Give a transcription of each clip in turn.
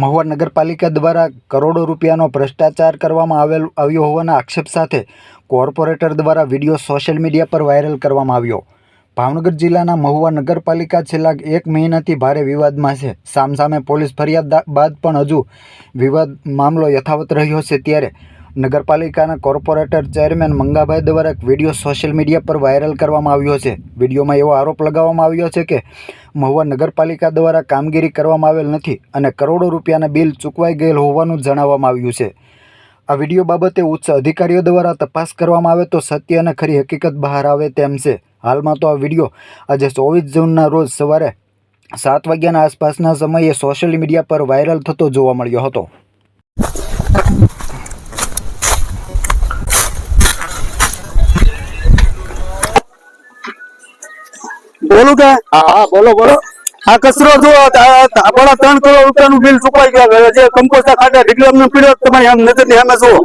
મહુવા નગરપાલિકા દ્વારા કરોડો રૂપિયાનો ભ્રષ્ટાચાર કરવામાં આવેલ, આવ્યો હોવાના આક્ષેપ સાથે કોર્પોરેટર દ્વારા વીડિયો સોશિયલ મીડિયા પર વાયરલ કરવામાં આવ્યો. ભાવનગર જિલ્લાના મહુવા નગરપાલિકા છેલ્લા એક મહિનાથી ભારે વિવાદમાં છે. સામસામે પોલીસ ફરિયાદ બાદ પણ હજુ વિવાદ મામલો યથાવત રહ્યો છે ત્યારે નગરપાલિકાના કોર્પોરેટર ચેરમેન મંગાભાઈ દ્વારા એક વીડિયો સોશિયલ મીડિયા પર વાયરલ કરવામાં આવ્યો છે. વિડીયોમાં એવો આરોપ લગાવવામાં આવ્યો છે કે મહુવા નગરપાલિકા દ્વારા કામગીરી કરવામાં આવેલ નથી અને કરોડો રૂપિયાના બિલ ચૂકવાઈ ગયેલ હોવાનું જણાવવામાં આવ્યું છે. આ વીડિયો બાબતે ઉચ્ચ અધિકારીઓ દ્વારા તપાસ કરવામાં આવે તો સત્ય અને ખરી હકીકત બહાર આવે તેમ છે. હાલમાં તો આ વીડિયો આજે ચોવીસ જૂનના રોજ સવારે સાત વાગ્યાના આસપાસના સમયે સોશિયલ મીડિયા પર વાયરલ થતો જોવા મળ્યો હતો. બોલું કે? હા હા બોલો બોલો. આ કચરો જો આપણા ત્રણ કરોડ રૂપિયા નું બિલ ચૂકવાઈ ગયા જે કંપોસ્ટ ખાતે ડિગ્રામનું પીડ્યો તમારી આમ નજરની સામે જુઓ.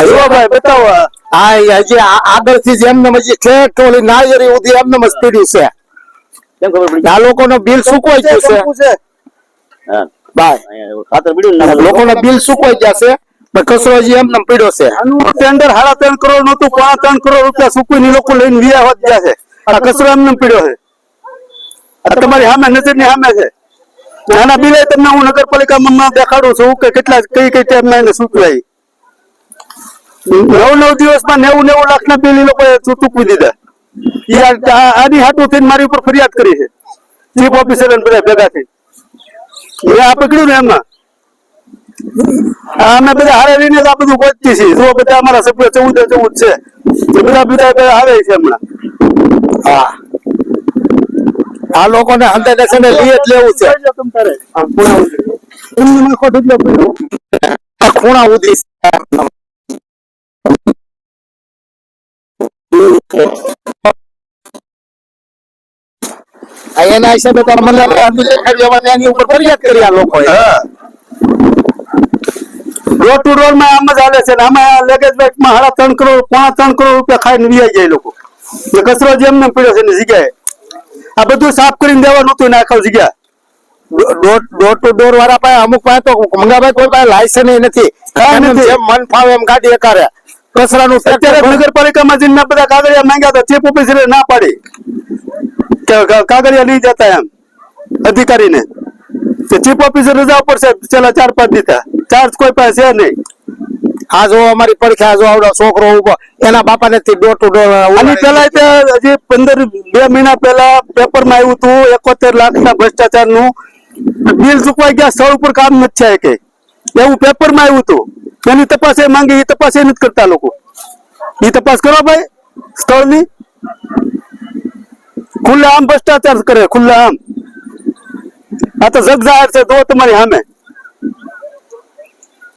જુઓ ભાઈ બતાવો. હા હજી આગળ આગળથી જ એમને મજી ઠેઠ ઓલી નાળિયેરી ઉધી એમને જ પીડ્યું છે. કેમ ખબર નો આ લોકોનો બિલ સુકવાઈ ગયું છે. હા. બાય. પીડ્યું ને? લોકોનો બિલ સુકવાઈ ગયા છે પણ કચરો હજી એમને પીડ્યો છે. ટેન્ડર સાડા ત્રણ કરોડ નતું પોણા ત્રણ કરોડ રૂપિયા સુકવીને લોકો લઈને વિયા હોત ગયા છે. આ કચરો એમને પીડ્યો છે. આ તમારી સામે નજરની સામે છે. આના બિલે તમને હું નગરપાલિકામાં દેખાડું છું કે કેટલા કઈ કઈ ટાઈમમાં એને સૂચવાય નવ નવ દિવસમાં નેવું નેવું લાખ ના બિલ એ લોકોએ ચૂકવી દીધા. આની હાટું થઈને મારી ઉપર ફરિયાદ કરી છે. ચીફ ઓફિસર બધા ભેગા થઈ મેં આ પકડ્યું ને એમાં. આ અમે બધા હારે રહીને આ બધું પહોંચતી છીએ. જો બધા અમારા સભ્યો ચૌદ ચૌદ છે. એ બધા બધા આવે છે હમણાં. હા. આ લોકોને હંતે દેશને લીએ જ લેવું છે. ખૂણા ઉધી એના હિસાબે તો એની ઉપર ફરિયાદ કરી આ ડોર ટુ રોડમાં આમ જ હાલે છે આમાં લેગેજ બેગમાં સાડા ત્રણ કરોડ પોણા ત્રણ કરોડ રૂપિયા ખાઈને વ્યાઈ જાય લોકો. એ કચરો જેમ ને પડ્યો છે એની જગ્યાએ. આ બધું સાફ કરીને દેવાનું હતું આખા જગ્યા. ડોર ટુ ડોર વાળા પાસે અમુક પાસે તો મંગાભાઈ કોઈ પાસે લાયસન્સ નથી. જેમ મન ફાવે એમ ગાડી એકારે. કચરાનું અત્યારે નગરપાલિકામાં જઈને બધા કાગળિયા માંગ્યા હતા. ચીફ ઓફિસરે ના પાડી. કાગળિયા લઈ જતા એમ અધિકારીને. ચીફ ઓફિસર રજા ઉપર છે. છેલ્લા ચાર પાંચ દીધા ચાર્જ કોઈ પાસે છે નહીં. આ જો અમારી પડખે જો આવડો છોકરો ઊભો એના બાપા ને પેલા તે હજી પંદર બે મહિના પહેલા પેપરમાં આવ્યું હતું એકોતેર લાખ ના ભ્રષ્ટાચારનું બિલ ચૂકવાઈ ગયા સ્થળ ઉપર કામ નથી થાય કે. એવું પેપરમાં આવ્યું હતું એની તપાસ એ માંગી એ તપાસ એ નથી કરતા લોકો. એ તપાસ કરો ભાઈ સ્થળની. ખુલ્લા આમ ભ્રષ્ટાચાર કરે ખુલ્લા આમ. આ તો જગ જાહેર છે જો તમારી સામે.